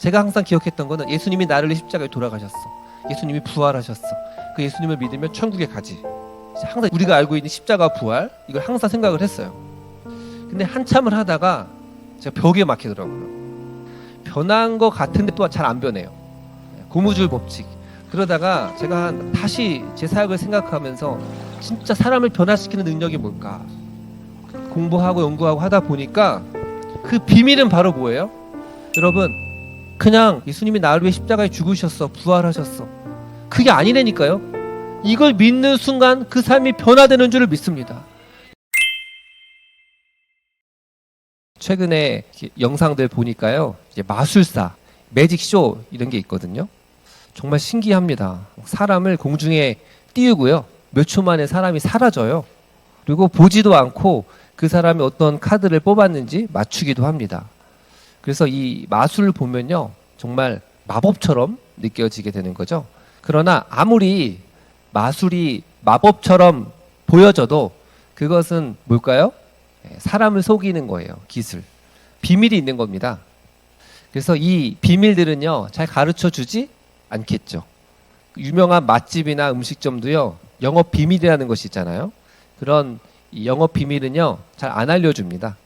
제가 항상 기억했던 거는 예수님이 나를 십자가에 돌아가셨어. 예수님이 부활하셨어. 그 예수님을 믿으면 천국에 가지. 항상 우리가 알고 있는 십자가 부활 이걸 항상 생각을 했어요. 근데 한참을 하다가 제가 벽에 막히더라고요. 변한 것 같은데 또 잘 안 변해요. 고무줄 법칙. 그러다가 제가 한- 다시 제 사역을 생각하면서 진짜 사람을 변화시키는 능력이 뭘까? 공부하고 연구하고 하다 보니까 그 비밀은 바로 뭐예요? 여러분, 그냥 예수님이 나를 위해 십자가에 죽으셨어. 부활하셨어. 그게 아니라니까요. 이걸 믿는 순간 그 삶이 변화되는 줄을 믿습니다. 최근에 영상들 보니까요. 이제 마술사, 매직쇼 이런 게 있거든요. 정말 신기합니다. 사람을 공중에 띄우고요. 몇 초 만에 사람이 사라져요. 그리고 보지도 않고 그 사람이 어떤 카드를 뽑았는지 맞추기도 합니다. 그래서 이 마술을 보면요. 정말 마법처럼 느껴지게 되는 거죠. 그러나 아무리 마술이 마법처럼 보여져도 그것은 뭘까요? 예, 사람을 속이는 거예요. 기술. 비밀이 있는 겁니다. 그래서 이 비밀들은요, 잘 가르쳐 주지 않겠죠. 유명한 맛집이나 음식점도요, 영업 비밀이라는 것이 있잖아요. 그런 이 영업 비밀은요, 잘 안 알려줍니다.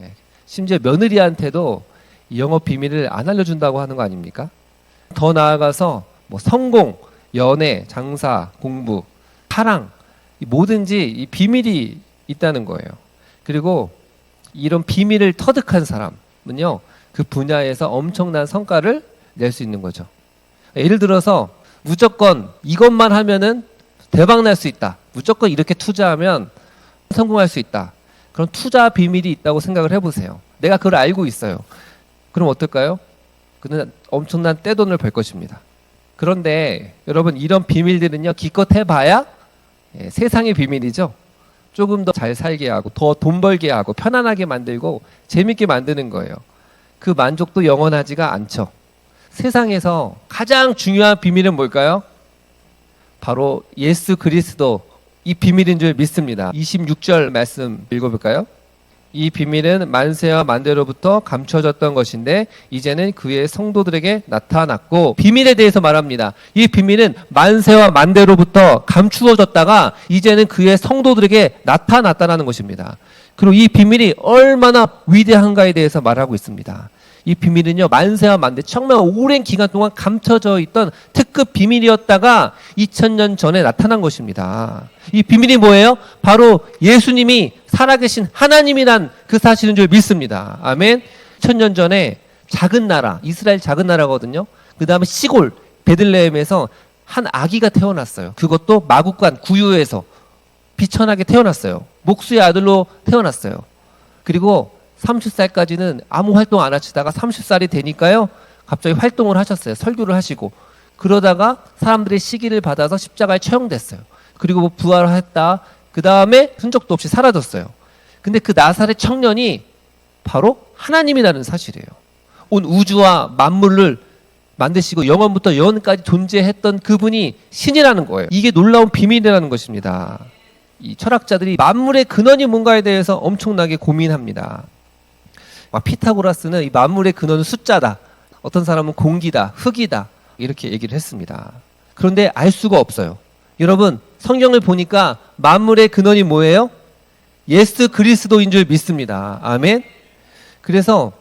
예, 심지어 며느리한테도 이 영업 비밀을 안 알려준다고 하는 거 아닙니까? 더 나아가서 뭐 성공, 연애, 장사, 공부, 사랑, 이 뭐든지 이 비밀이 있다는 거예요. 그리고 이런 비밀을 터득한 사람은요, 그 분야에서 엄청난 성과를 낼 수 있는 거죠. 예를 들어서 무조건 이것만 하면은 대박 날 수 있다. 무조건 이렇게 투자하면 성공할 수 있다. 그런 투자 비밀이 있다고 생각을 해보세요. 내가 그걸 알고 있어요. 그럼 어떨까요? 그는 엄청난 떼돈을 벌 것입니다. 그런데 여러분 이런 비밀들은요 기껏 해봐야 예, 세상의 비밀이죠. 조금 더 잘 살게 하고 더 돈 벌게 하고 편안하게 만들고 재밌게 만드는 거예요. 그 만족도 영원하지가 않죠. 세상에서 가장 중요한 비밀은 뭘까요? 바로 예수 그리스도 이 비밀인 줄 믿습니다. 26절 말씀 읽어볼까요? 이 비밀은 만세와 만대로부터 감춰졌던 것인데 이제는 그의 성도들에게 나타났고 비밀에 대해서 말합니다. 이 비밀은 만세와 만대로부터 감추어졌다가 이제는 그의 성도들에게 나타났다라는 것입니다. 그리고 이 비밀이 얼마나 위대한가에 대해서 말하고 있습니다. 이 비밀은요 만세와 만대 정말 오랜 기간 동안 감춰져 있던 특급 비밀이었다가 2000년 전에 나타난 것입니다. 이 비밀이 뭐예요? 바로 예수님이 살아계신 하나님이란 그 사실인 줄 믿습니다. 아멘. 1000년 전에 작은 나라 이스라엘 작은 나라거든요. 그 다음에 시골 베들레헴에서 한 아기가 태어났어요. 그것도 마국간 구유에서 비천하게 태어났어요. 목수의 아들로 태어났어요. 그리고 30살까지는 아무 활동 안 하시다가 30살이 되니까요. 갑자기 활동을 하셨어요. 설교를 하시고. 그러다가 사람들의 시기를 받아서 십자가에 처형됐어요. 그리고 뭐 부활했다. 그 다음에 흔적도 없이 사라졌어요. 근데 그 나사렛 청년이 바로 하나님이라는 사실이에요. 온 우주와 만물을 만드시고 영원부터 영원까지 존재했던 그분이 신이라는 거예요. 이게 놀라운 비밀이라는 것입니다. 이 철학자들이 만물의 근원이 뭔가에 대해서 엄청나게 고민합니다. 막 피타고라스는 이 만물의 근원은 숫자다. 어떤 사람은 공기다, 흙이다. 이렇게 얘기를 했습니다. 그런데 알 수가 없어요. 여러분, 성경을 보니까 만물의 근원이 뭐예요? 예수 그리스도인 줄 믿습니다. 아멘. 그래서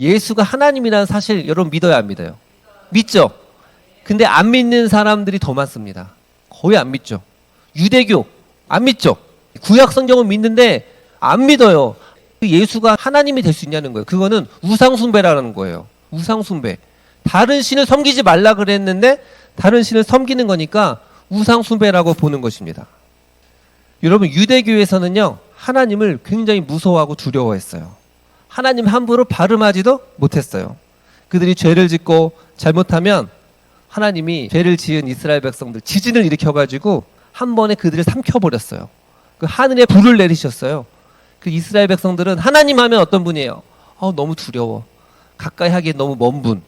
예수가 하나님이라는 사실 여러분 믿어야 안 믿어요? 믿죠? 근데 안 믿는 사람들이 더 많습니다. 거의 안 믿죠. 유대교 안 믿죠. 구약 성경은 믿는데 안 믿어요. 그 예수가 하나님이 될 수 있냐는 거예요. 그거는 우상 숭배라는 거예요. 우상 숭배. 다른 신을 섬기지 말라 그랬는데 다른 신을 섬기는 거니까 우상 숭배라고 보는 것입니다. 여러분 유대교에서는요 하나님을 굉장히 무서워하고 두려워했어요. 하나님 함부로 발음하지도 못했어요. 그들이 죄를 짓고 잘못하면 하나님이 죄를 지은 이스라엘 백성들 지진을 일으켜가지고 한 번에 그들을 삼켜버렸어요. 그 하늘에 불을 내리셨어요. 그 이스라엘 백성들은 하나님 하면 어떤 분이에요? 어, 너무 두려워. 가까이 하기엔 너무 먼 분.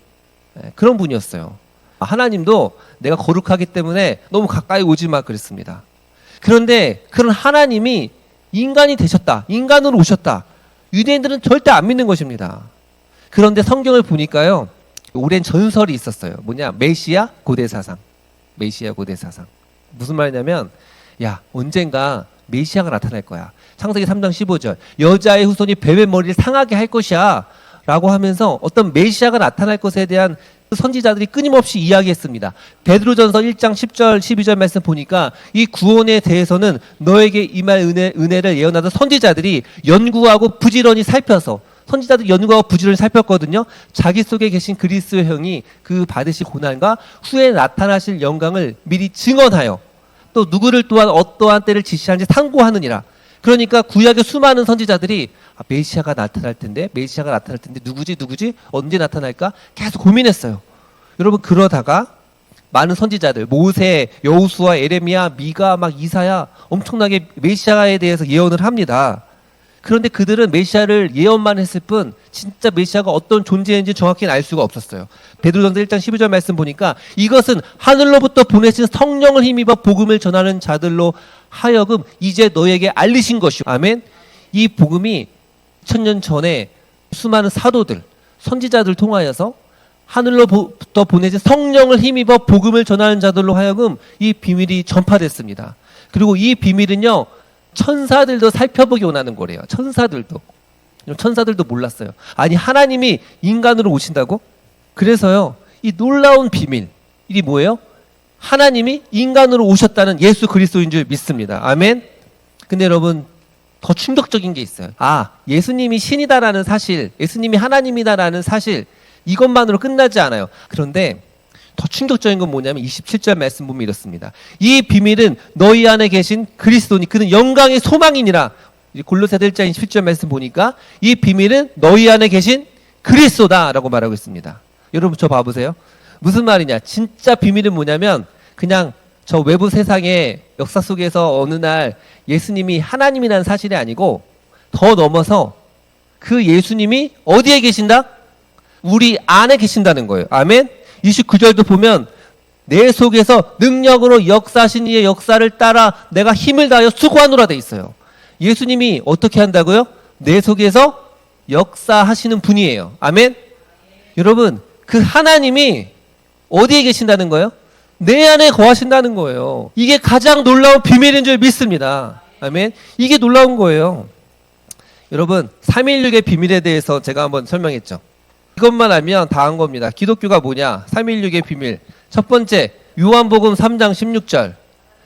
예, 그런 분이었어요. 하나님도 내가 거룩하기 때문에 너무 가까이 오지 마 그랬습니다. 그런데 그런 하나님이 인간이 되셨다. 인간으로 오셨다. 유대인들은 절대 안 믿는 것입니다. 그런데 성경을 보니까요. 오랜 전설이 있었어요. 뭐냐? 메시아 고대 사상. 메시아 고대 사상. 무슨 말이냐면 야, 언젠가 메시아가 나타날 거야. 창세기 3장 15절. 여자의 후손이 뱀의 머리를 상하게 할 것이야. 라고 하면서 어떤 메시아가 나타날 것에 대한 선지자들이 끊임없이 이야기했습니다. 베드로전서 1장 10절 12절 말씀 보니까 이 구원에 대해서는 너에게 임할 은혜, 은혜를 예언하던 선지자들이 연구하고 부지런히 살펴서 선지자들이 연구하고 부지런히 살폈거든요. 자기 속에 계신 그리스도의 형이 그 받으실 고난과 후에 나타나실 영광을 미리 증언하여 또 누구를 또한 어떠한 때를 지시하는지 상고하느니라. 그러니까 구약의 수많은 선지자들이 아, 메시아가 나타날 텐데 메시아가 나타날 텐데 누구지 누구지 언제 나타날까 계속 고민했어요. 여러분 그러다가 많은 선지자들 모세, 여우수아, 에레미야, 미가, 막 이사야 엄청나게 메시아에 대해서 예언을 합니다. 그런데 그들은 메시아를 예언만 했을 뿐 진짜 메시아가 어떤 존재인지 정확히는 알 수가 없었어요. 베드로전서 1장 12절 말씀 보니까 이것은 하늘로부터 보내신 성령을 힘입어 복음을 전하는 자들로 하여금 이제 너에게 알리신 것이요. 아멘. 이 복음이 천년 전에 수많은 사도들, 선지자들 통하여서 하늘로부터 보내진 성령을 힘입어 복음을 전하는 자들로 하여금 이 비밀이 전파됐습니다. 그리고 이 비밀은요, 천사들도 살펴보기 원하는 거래요. 천사들도. 천사들도 몰랐어요. 아니, 하나님이 인간으로 오신다고? 그래서요, 이 놀라운 비밀, 이 뭐예요? 하나님이 인간으로 오셨다는 예수 그리스도인 줄 믿습니다. 아멘. 근데 여러분, 더 충격적인 게 있어요. 아, 예수님이 신이다라는 사실, 예수님이 하나님이다라는 사실, 이것만으로 끝나지 않아요. 그런데 더 충격적인 건 뭐냐면 27절 말씀 보면 이렇습니다. 이 비밀은 너희 안에 계신 그리스도니 그는 영광의 소망이니라. 골로새서 1장 27절 말씀 보니까 이 비밀은 너희 안에 계신 그리스도다라고 말하고 있습니다. 여러분 저 봐보세요. 무슨 말이냐? 진짜 비밀은 뭐냐면 그냥 저 외부 세상의 역사 속에서 어느 날 예수님이 하나님이라는 사실이 아니고 더 넘어서 그 예수님이 어디에 계신다? 우리 안에 계신다는 거예요. 아멘. 29절도 보면 내 속에서 능력으로 역사하신 이의 역사를 따라 내가 힘을 다하여 수고하노라 돼 있어요. 예수님이 어떻게 한다고요? 내 속에서 역사하시는 분이에요. 아멘. 여러분, 그 하나님이 어디에 계신다는 거예요? 내 안에 거하신다는 거예요. 이게 가장 놀라운 비밀인 줄 믿습니다. 아멘. 이게 놀라운 거예요. 여러분, 316의 비밀에 대해서 제가 한번 설명했죠. 이것만 알면 다 한 겁니다. 기독교가 뭐냐? 316의 비밀. 첫 번째, 요한복음 3장 16절.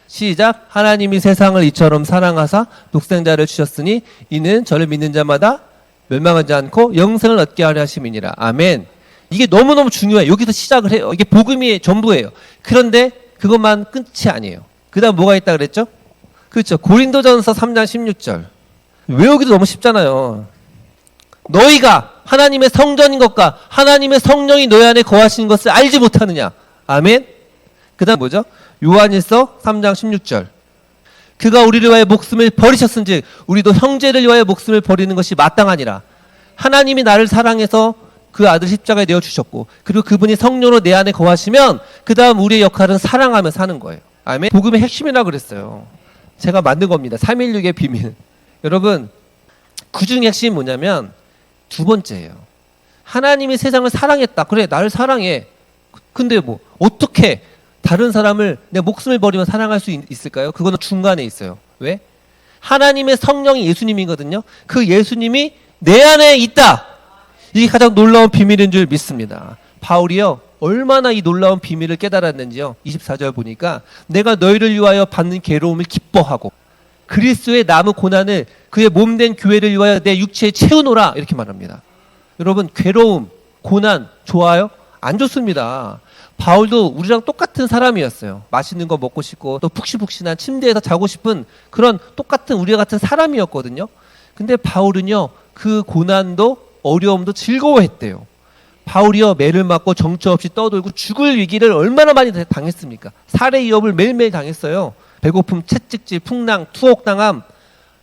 시작. 하나님이 세상을 이처럼 사랑하사 독생자를 주셨으니 이는 저를 믿는 자마다 멸망하지 않고 영생을 얻게 하려 하심이니라. 아멘. 이게 너무너무 중요해요. 여기서 시작을 해요. 이게 복음이 전부예요. 그런데 그것만 끝이 아니에요. 그 다음 뭐가 있다 그랬죠? 그렇죠. 고린도전서 3장 16절. 외우기도 너무 쉽잖아요. 너희가 하나님의 성전인 것과 하나님의 성령이 너희 안에 거하시는 것을 알지 못하느냐. 아멘. 그다음 뭐죠? 요한일서 3장 16절. 그가 우리를 위하여 목숨을 버리셨은즉 우리도 형제를 위하여 목숨을 버리는 것이 마땅하니라. 하나님이 나를 사랑해서 그 아들 십자가에 내어 주셨고 그리고 그분이 성령으로 내 안에 거하시면 그다음 우리의 역할은 사랑하며 사는 거예요. 아멘. 복음의 핵심이라 그랬어요. 제가 만든 겁니다. 316의 비밀. 여러분, 그중 핵심이 뭐냐면 두 번째예요. 하나님이 세상을 사랑했다. 그래, 나를 사랑해. 근데 뭐 어떻게 다른 사람을 내 목숨을 버리면 사랑할 수 있, 있을까요? 그거는 중간에 있어요. 왜? 하나님의 성령이 예수님이거든요. 그 예수님이 내 안에 있다. 이게 가장 놀라운 비밀인 줄 믿습니다. 바울이요. 얼마나 이 놀라운 비밀을 깨달았는지요. 24절 보니까 내가 너희를 위하여 받는 괴로움을 기뻐하고 그리스도의 남은 고난을 그의 몸 된 교회를 위하여 내 육체에 채우노라 이렇게 말합니다. 여러분 괴로움, 고난 좋아요? 안 좋습니다. 바울도 우리랑 똑같은 사람이었어요. 맛있는 거 먹고 싶고 또 푹신푹신한 침대에서 자고 싶은 그런 똑같은 우리와 같은 사람이었거든요. 근데 바울은요 그 고난도 어려움도 즐거워했대요. 바울이요 매를 맞고 정처 없이 떠돌고 죽을 위기를 얼마나 많이 당했습니까? 살해 위협을 매일매일 당했어요. 배고픔, 채찍질, 풍랑, 투옥당함,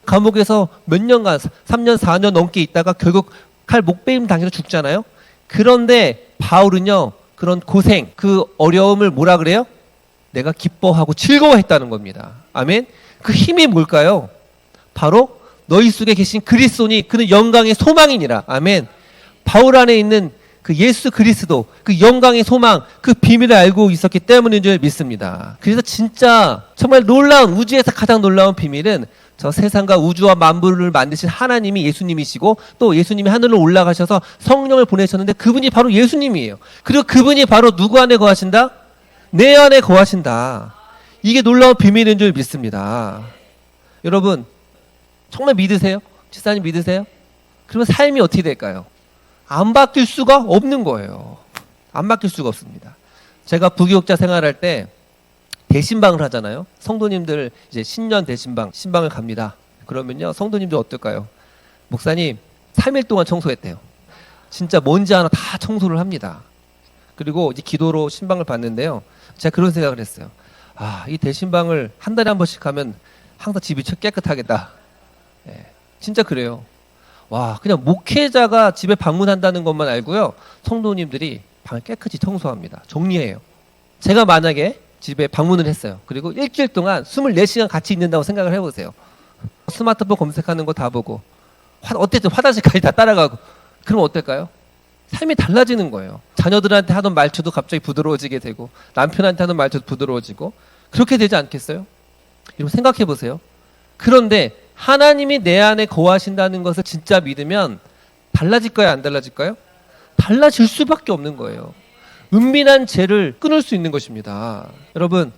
감옥에서 몇 년간, 3년, 4년 넘게 있다가 결국 칼 목베임 당해서 죽잖아요. 그런데 바울은요, 그런 고생, 그 어려움을 뭐라 그래요? 내가 기뻐하고 즐거워했다는 겁니다. 아멘. 그 힘이 뭘까요? 바로 너희 속에 계신 그리스도니 그는 영광의 소망이니라. 아멘. 바울 안에 있는 그 예수 그리스도 그 영광의 소망 그 비밀을 알고 있었기 때문인 줄 믿습니다. 그래서 진짜 정말 놀라운 우주에서 가장 놀라운 비밀은 저 세상과 우주와 만물을 만드신 하나님이 예수님이시고 또 예수님이 하늘로 올라가셔서 성령을 보내셨는데 그분이 바로 예수님이에요. 그리고 그분이 바로 누구 안에 거하신다? 내 안에 거하신다. 이게 놀라운 비밀인 줄 믿습니다. 여러분 정말 믿으세요? 지사님 믿으세요? 그러면 삶이 어떻게 될까요? 안 바뀔 수가 없는 거예요. 안 바뀔 수가 없습니다. 제가 부교육자 생활할 때 대신방을 하잖아요. 성도님들 이제 신년 대신방 신방을 갑니다. 그러면요 성도님들 어떨까요? 목사님 3일 동안 청소했대요. 진짜 먼지 하나 다 청소를 합니다. 그리고 이제 기도로 신방을 받는데요. 제가 그런 생각을 했어요. 아, 이 대신방을 한 달에 한 번씩 하면 항상 집이 깨끗하겠다. 예, 진짜 그래요. 와, 그냥 목회자가 집에 방문한다는 것만 알고요. 성도님들이 방을 깨끗이 청소합니다. 정리해요. 제가 만약에 집에 방문을 했어요. 그리고 일주일 동안 24시간 같이 있는다고 생각을 해보세요. 스마트폰 검색하는 거 다 보고, 화, 어쨌든 화장실까지 다 따라가고, 그럼 어떨까요? 삶이 달라지는 거예요. 자녀들한테 하던 말투도 갑자기 부드러워지게 되고, 남편한테 하는 말투도 부드러워지고, 그렇게 되지 않겠어요? 여러분 생각해 보세요. 그런데 하나님이 내 안에 거하신다는 것을 진짜 믿으면 달라질까요? 안 달라질까요? 달라질 수밖에 없는 거예요. 은밀한 죄를 끊을 수 있는 것입니다. 여러분,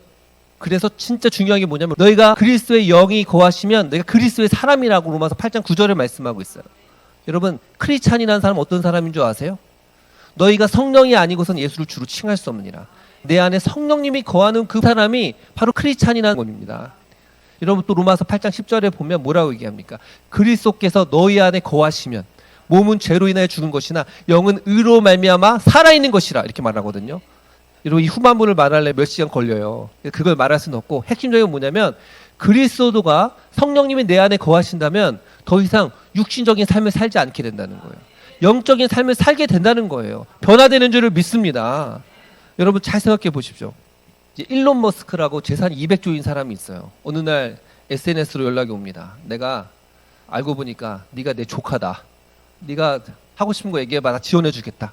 그래서 진짜 중요한 게 뭐냐면 너희가 그리스도의 영이 거하시면 너희가 그리스도의 사람이라고 로마서 8장 9절을 말씀하고 있어요. 여러분, 크리스찬이라는 사람 어떤 사람인 줄 아세요? 너희가 성령이 아니고선 예수를 주로 칭할 수 없느니라. 내 안에 성령님이 거하는 그 사람이 바로 크리스찬이라는 겁니다. 여러분 또 로마서 8장 10절에 보면 뭐라고 얘기합니까? 그리스도께서 너희 안에 거하시면 몸은 죄로 인하여 죽은 것이나 영은 의로 말미암아 살아 있는 것이라 이렇게 말하거든요. 여러분 이 후반부를 말할래 몇 시간 걸려요. 그걸 말할 수는 없고 핵심적인 건 뭐냐면 그리스도가 성령님이 내 안에 거하신다면 더 이상 육신적인 삶을 살지 않게 된다는 거예요. 영적인 삶을 살게 된다는 거예요. 변화되는 줄을 믿습니다. 여러분 잘 생각해 보십시오. 이제 일론 머스크라고 재산이 200조인 사람이 있어요. 어느 날 SNS로 연락이 옵니다. 내가 알고 보니까 네가 내 조카다. 네가 하고 싶은 거 얘기해봐. 나 지원해 주겠다.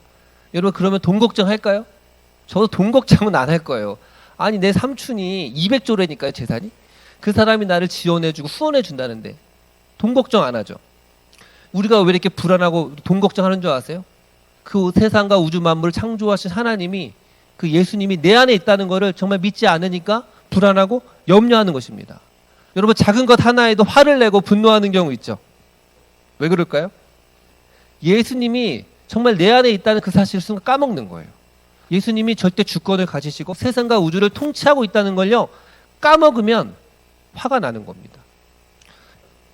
여러분 그러면 돈 걱정할까요? 저도 돈 걱정은 안 할 거예요. 아니 내 삼촌이 200조래니까요 재산이. 그 사람이 나를 지원해주고 후원해 준다는데 돈 걱정 안 하죠. 우리가 왜 이렇게 불안하고 돈 걱정하는 줄 아세요? 그 세상과 우주 만물을 창조하신 하나님이 그 예수님이 내 안에 있다는 것을 정말 믿지 않으니까 불안하고 염려하는 것입니다. 여러분 작은 것 하나에도 화를 내고 분노하는 경우 있죠. 왜 그럴까요? 예수님이 정말 내 안에 있다는 그 사실을 순간 까먹는 거예요. 예수님이 절대 주권을 가지시고 세상과 우주를 통치하고 있다는 걸요 까먹으면 화가 나는 겁니다.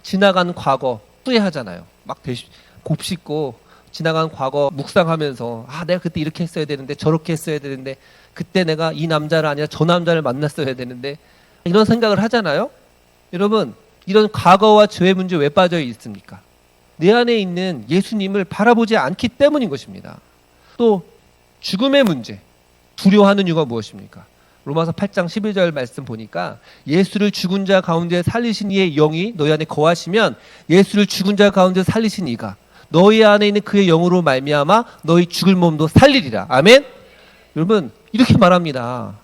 지나간 과거 후회하잖아요. 막 곱씹고 지나간 과거 묵상하면서 아 내가 그때 이렇게 했어야 되는데 저렇게 했어야 되는데 그때 내가 이 남자를 아니라 저 남자를 만났어야 되는데 이런 생각을 하잖아요. 여러분 이런 과거와 죄의 문제 왜 빠져 있습니까? 내 안에 있는 예수님을 바라보지 않기 때문인 것입니다. 또 죽음의 문제 두려워하는 이유가 무엇입니까? 로마서 8장 11절 말씀 보니까 예수를 죽은 자 가운데 살리신 이의 영이 너희 안에 거하시면 예수를 죽은 자 가운데 살리신 이가 너희 안에 있는 그의 영으로 말미암아 너희 죽을 몸도 살리리라. 아멘. 여러분 이렇게 말합니다.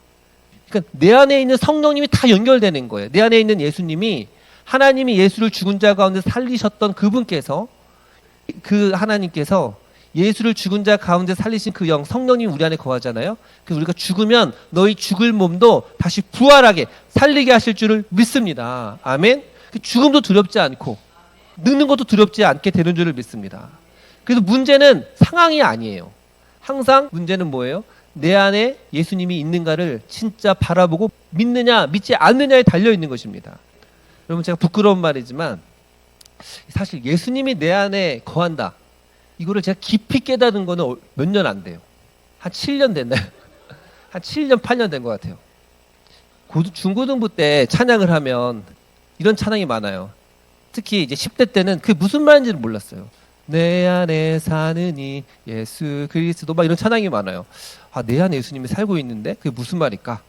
그러니까 내 안에 있는 성령님이 다 연결되는 거예요. 내 안에 있는 예수님이 하나님이 예수를 죽은 자 가운데 살리셨던 그분께서 그 하나님께서 예수를 죽은 자 가운데 살리신 그 영 성령님 우리 안에 거하잖아요. 그래서 우리가 죽으면 너희 죽을 몸도 다시 부활하게 살리게 하실 줄을 믿습니다. 아멘. 그 죽음도 두렵지 않고 늙는 것도 두렵지 않게 되는 줄을 믿습니다. 그래서 문제는 상황이 아니에요. 항상 문제는 뭐예요? 내 안에 예수님이 있는가를 진짜 바라보고 믿느냐 믿지 않느냐에 달려 있는 것입니다. 여러분 제가 부끄러운 말이지만 사실 예수님이 내 안에 거한다. 이거를 제가 깊이 깨닫은 거는 몇 년 안 돼요. 한 7년 됐나요? 한 7년, 8년 된 것 같아요. 고등, 중고등부 때 찬양을 하면 이런 찬양이 많아요. 특히 이제 10대 때는 그게 무슨 말인지를 몰랐어요. 내 안에 사느니 예수 그리스도 막 이런 찬양이 많아요. 아, 내 안에 예수님이 살고 있는데 그게 무슨 말일까?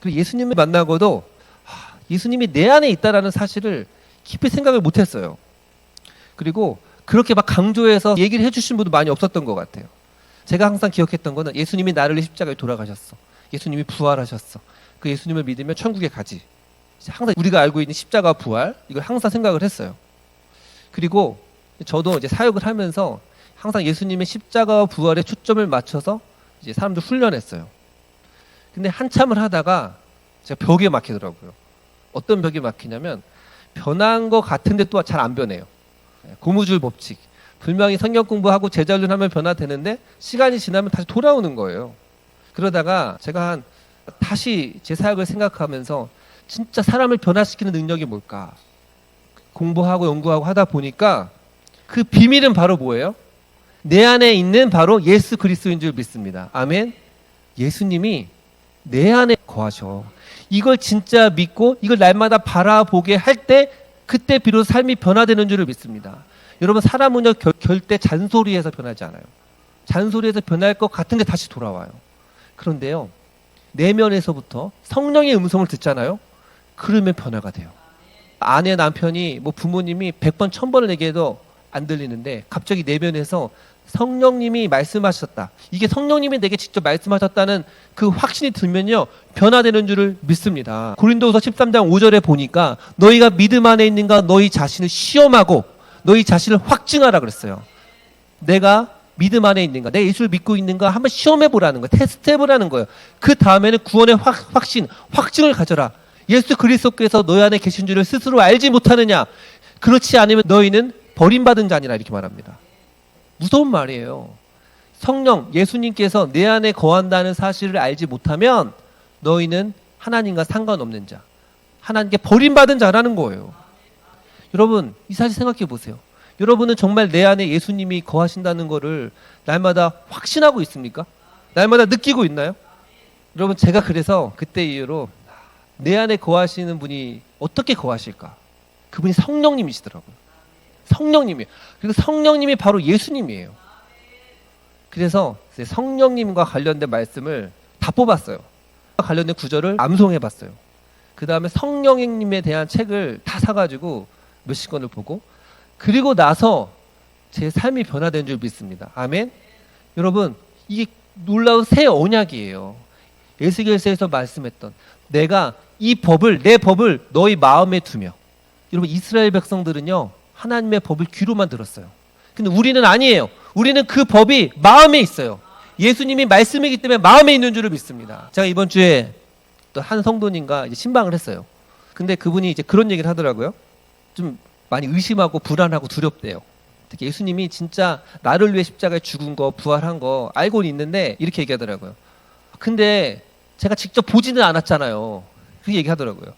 그리고 예수님을 만나고도 아, 예수님이 내 안에 있다라는 사실을 깊이 생각을 못 했어요. 그리고 그렇게 막 강조해서 얘기를 해주신 분도 많이 없었던 것 같아요. 제가 항상 기억했던 거는 예수님이 나를 십자가에 돌아가셨어. 예수님이 부활하셨어. 그 예수님을 믿으면 천국에 가지. 항상 우리가 알고 있는 십자가 부활 이걸 항상 생각을 했어요. 그리고 저도 이제 사역을 하면서 항상 예수님의 십자가와 부활에 초점을 맞춰서 이제 사람들 훈련했어요. 근데 한참을 하다가 제가 벽에 막히더라고요. 어떤 벽에 막히냐면 변한 것 같은데 또 잘 안 변해요. 예, 고무줄 법칙. 분명히 성경 공부하고 제자 훈련 하면 변화되는데 시간이 지나면 다시 돌아오는 거예요. 그러다가 제가 한 다시 제 사역을 생각하면서 진짜 사람을 변화시키는 능력이 뭘까? 공부하고 연구하고 하다 보니까 그 비밀은 바로 뭐예요? 내 안에 있는 바로 예수 그리스도인 줄 믿습니다. 아멘. 예수님이 내 안에 거하셔. 이걸 진짜 믿고 이걸 날마다 바라보게 할 때 그때 비로소 삶이 변화되는 줄을 믿습니다. 여러분 사람은요 결, 결대 잔소리에서 변하지 않아요. 잔소리에서 변할 것 같은데 다시 돌아와요. 그런데요 내면에서부터 성령의 음성을 듣잖아요. 그러면 변화가 돼요. 아내 남편이 뭐 부모님이 100번 1000번을 얘기해도 안 들리는데 갑자기 내면에서 성령님이 말씀하셨다. 이게 성령님이 내게 직접 말씀하셨다는 그 확신이 들면요. 변화되는 줄을 믿습니다. 고린도후서 13장 5절에 보니까 너희가 믿음 안에 있는가 너희 자신을 시험하고 너희 자신을 확증하라 그랬어요. 내가 믿음 안에 있는가, 내 예수를 믿고 있는가 한번 시험해 보라는 거예요. 테스트 해 보라는 거예요. 그 다음에는 구원의 확, 확신, 확증을 가져라. 예수 그리스도께서 너희 안에 계신 줄을 스스로 알지 못하느냐? 그렇지 않으면 너희는 버림받은 자니라 이렇게 말합니다. 무서운 말이에요. 성령 예수님께서 내 안에 거한다는 사실을 알지 못하면 너희는 하나님과 상관없는 자, 하나님께 버림받은 자라는 거예요. 여러분 이 사실 생각해 보세요. 여러분은 정말 내 안에 예수님이 거하신다는 것을 날마다 확신하고 있습니까? 날마다 느끼고 있나요? 여러분 제가 그래서 그때 이후로 내 안에 거하시는 분이 어떻게 거하실까? 그분이 성령님이시더라고요. 성령님이에요. 그리고 성령님이 바로 예수님이에요. 그래서 성령님과 관련된 말씀을 다 뽑았어요. 관련된 구절을 암송해 봤어요. 그 다음에 성령님에 대한 책을 다 사가지고 몇십 권을 보고 그리고 나서 제 삶이 변화된 줄 믿습니다. 아멘. 여러분 이게 놀라운 새 언약이에요. 에스겔서에서 말씀했던 내가 이 법을 내 법을 너희 마음에 두며 여러분 이스라엘 백성들은요 하나님의 법을 귀로만 들었어요. 근데 우리는 아니에요. 우리는 그 법이 마음에 있어요. 예수님이 말씀이기 때문에 마음에 있는 줄을 믿습니다. 제가 이번 주에 또 한 성도님과 이제 신방을 했어요. 근데 그분이 이제 그런 얘기를 하더라고요. 좀 많이 의심하고 불안하고 두렵대요. 특히 예수님이 진짜 나를 위해 십자가에 죽은 거, 부활한 거 알고는 있는데 이렇게 얘기하더라고요. 근데 제가 직접 보지는 않았잖아요. 그 얘기하더라고요.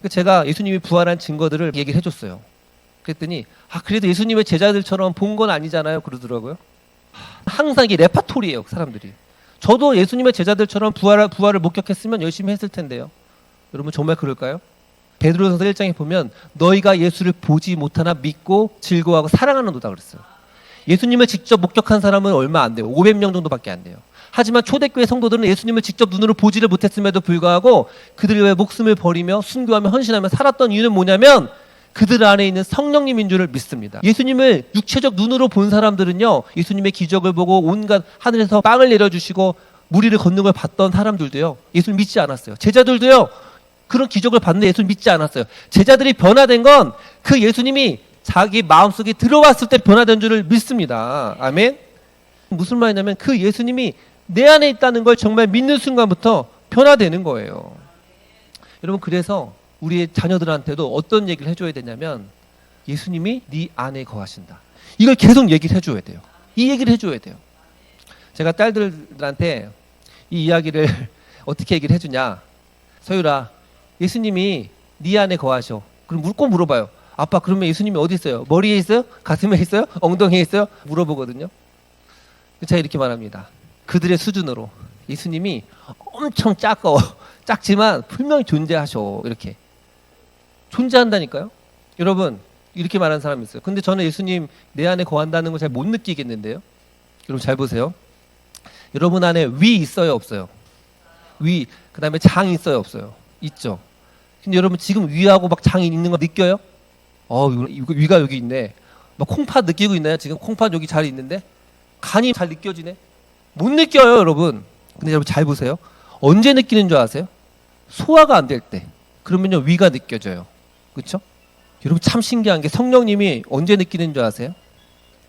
그래서 제가 예수님이 부활한 증거들을 얘기를 해줬어요. 그랬더니 아 그래도 예수님의 제자들처럼 본 건 아니잖아요. 그러더라고요. 항상 이게 레파토리예요, 사람들이. 저도 예수님의 제자들처럼 부활 부활을 목격했으면 열심히 했을 텐데요. 여러분 정말 그럴까요? 베드로전서 1장에 보면 너희가 예수를 보지 못하나 믿고 즐거워하고 사랑하는 도다 그랬어요. 예수님을 직접 목격한 사람은 얼마 안 돼요. 500명 정도밖에 안 돼요. 하지만 초대교회 성도들은 예수님을 직접 눈으로 보지를 못했음에도 불구하고 그들이 왜 목숨을 버리며 순교하며 헌신하며 살았던 이유는 뭐냐면 그들 안에 있는 성령님인 줄을 믿습니다. 예수님을 육체적 눈으로 본 사람들은요, 예수님의 기적을 보고 온갖 하늘에서 빵을 내려주시고 무리를 걷는 걸 봤던 사람들도요, 예수를 믿지 않았어요. 제자들도요, 그런 기적을 봤는데 예수를 믿지 않았어요. 제자들이 변화된 건 그 예수님이 자기 마음속에 들어왔을 때 변화된 줄을 믿습니다. 아멘. 무슨 말이냐면 그 예수님이 내 안에 있다는 걸 정말 믿는 순간부터 변화되는 거예요. 여러분 그래서 우리의 자녀들한테도 어떤 얘기를 해줘야 되냐면 예수님이 네 안에 거하신다. 이걸 계속 얘기를 해줘야 돼요. 이 얘기를 해줘야 돼요. 제가 딸들한테 이 이야기를 어떻게 얘기를 해주냐. 서유라, 예수님이 네 안에 거하셔. 그럼 꼭 물어봐요. 아빠 그러면 예수님이 어디 있어요? 머리에 있어요? 가슴에 있어요? 엉덩이에 있어요? 물어보거든요. 제가 이렇게 말합니다. 그들의 수준으로 예수님이 엄청 작아 작지만 분명히 존재하셔 이렇게 존재한다니까요. 여러분 이렇게 말하는 사람이 있어요. 근데 저는 예수님 내 안에 거한다는 걸 잘 못 느끼겠는데요. 여러분 잘 보세요. 여러분 안에 위 있어요 없어요? 위 그다음에 장 있어요 없어요? 있죠. 근데 여러분 지금 위하고 막 장이 있는 거 느껴요? 어 위가 여기 있네. 막 콩팥 느끼고 있나요? 지금 콩팥 여기 잘 있는데 간이 잘 느껴지네. 못 느껴요, 여러분. 근데 여러분 잘 보세요. 언제 느끼는 줄 아세요? 소화가 안 될 때. 그러면요 위가 느껴져요. 그렇죠? 여러분 참 신기한 게 성령님이 언제 느끼는 줄 아세요?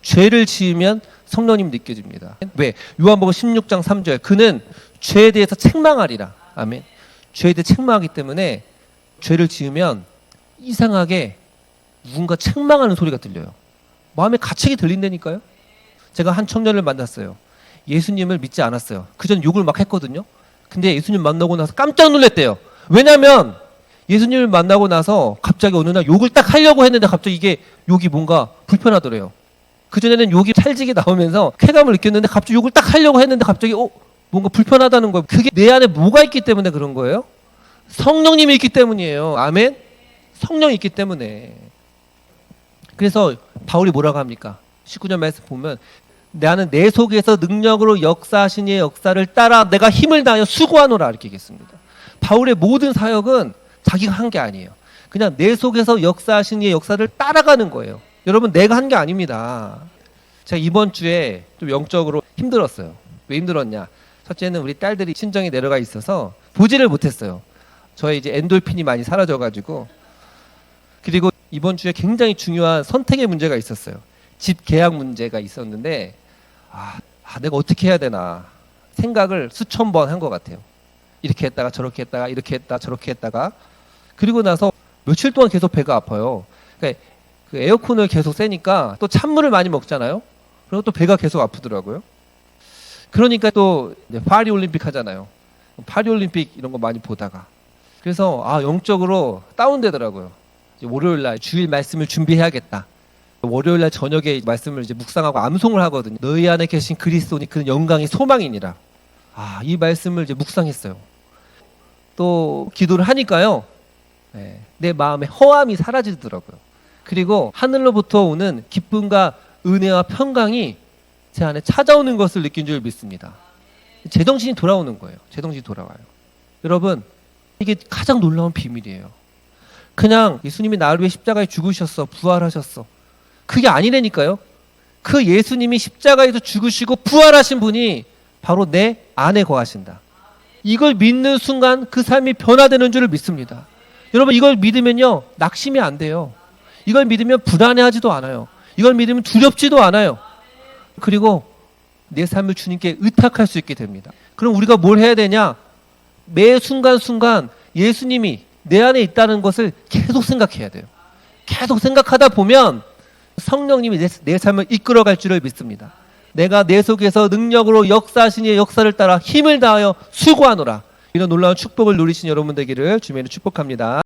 죄를 지으면 성령님 느껴집니다. 왜? 요한복음 16장 3절. 그는 죄에 대해서 책망하리라. 아멘. 죄에 대해 책망하기 때문에 죄를 지으면 이상하게 누군가 책망하는 소리가 들려요. 마음에 가책이 들린다니까요. 제가 한 청년을 만났어요. 예수님을 믿지 않았어요. 그전 욕을 막 했거든요. 근데 예수님 만나고 나서 깜짝 놀랐대요. 왜냐면 예수님을 만나고 나서 갑자기 어느 날 욕을 딱 하려고 했는데 갑자기 이게 욕이 뭔가 불편하더래요. 그전에는 욕이 찰지게 나오면서 쾌감을 느꼈는데 갑자기 욕을 딱 하려고 했는데 갑자기 어 뭔가 불편하다는 거예요. 그게 내 안에 뭐가 있기 때문에 그런 거예요? 성령님이 있기 때문이에요. 아멘. 성령이 있기 때문에. 그래서 바울이 뭐라고 합니까? 19절 말씀 보면 나는 내 속에서 능력으로 역사하신 이의 역사를 따라 내가 힘을 다하여 수고하노라 이렇게 얘기했습니다. 바울의 모든 사역은 자기가 한 게 아니에요. 그냥 내 속에서 역사하신 이의 역사를 따라가는 거예요. 여러분 내가 한 게 아닙니다. 제가 이번 주에 좀 영적으로 힘들었어요. 왜 힘들었냐? 첫째는 우리 딸들이 친정에 내려가 있어서 보지를 못했어요. 저의 이제 엔돌핀이 많이 사라져가지고 그리고 이번 주에 굉장히 중요한 선택의 문제가 있었어요. 집 계약 문제가 있었는데 아, 아, 내가 어떻게 해야 되나 생각을 수천 번 한 것 같아요. 이렇게 했다가 저렇게 했다가 이렇게 했다 저렇게 했다가 그리고 나서 며칠 동안 계속 배가 아파요. 그러니까 그 에어컨을 계속 쐬니까 또 찬물을 많이 먹잖아요. 그리고 또 배가 계속 아프더라고요. 그러니까 또 파리 올림픽 하잖아요. 파리 올림픽 이런 거 많이 보다가 그래서 아 영적으로 다운되더라고요. 월요일 날 주일 말씀을 준비해야겠다. 월요일 날 저녁에 말씀을 이제 묵상하고 암송을 하거든요. 너희 안에 계신 그리스도니 그는 영광이 소망이니라. 아, 이 말씀을 이제 묵상했어요. 또 기도를 하니까요. 네, 내 마음에 허함이 사라지더라고요. 그리고 하늘로부터 오는 기쁨과 은혜와 평강이 제 안에 찾아오는 것을 느낀 줄 믿습니다. 제 정신이 돌아오는 거예요. 제 정신이 돌아와요. 여러분, 이게 가장 놀라운 비밀이에요. 그냥 예수님이 나를 위해 십자가에 죽으셨어. 부활하셨어. 그게 아니라니까요. 그 예수님이 십자가에서 죽으시고 부활하신 분이 바로 내 안에 거하신다. 이걸 믿는 순간 그 삶이 변화되는 줄을 믿습니다. 여러분 이걸 믿으면요 낙심이 안 돼요. 이걸 믿으면 불안해하지도 않아요. 이걸 믿으면 두렵지도 않아요. 그리고 내 삶을 주님께 의탁할 수 있게 됩니다. 그럼 우리가 뭘 해야 되냐? 매 순간순간 예수님이 내 안에 있다는 것을 계속 생각해야 돼요. 계속 생각하다 보면 성령님이 내, 내 삶을 이끌어갈 줄을 믿습니다. 내가 내 속에서 능력으로 역사하신 이의 역사를 따라 힘을 다하여 수고하노라. 이런 놀라운 축복을 누리신 여러분 되기를 주님으로 축복합니다.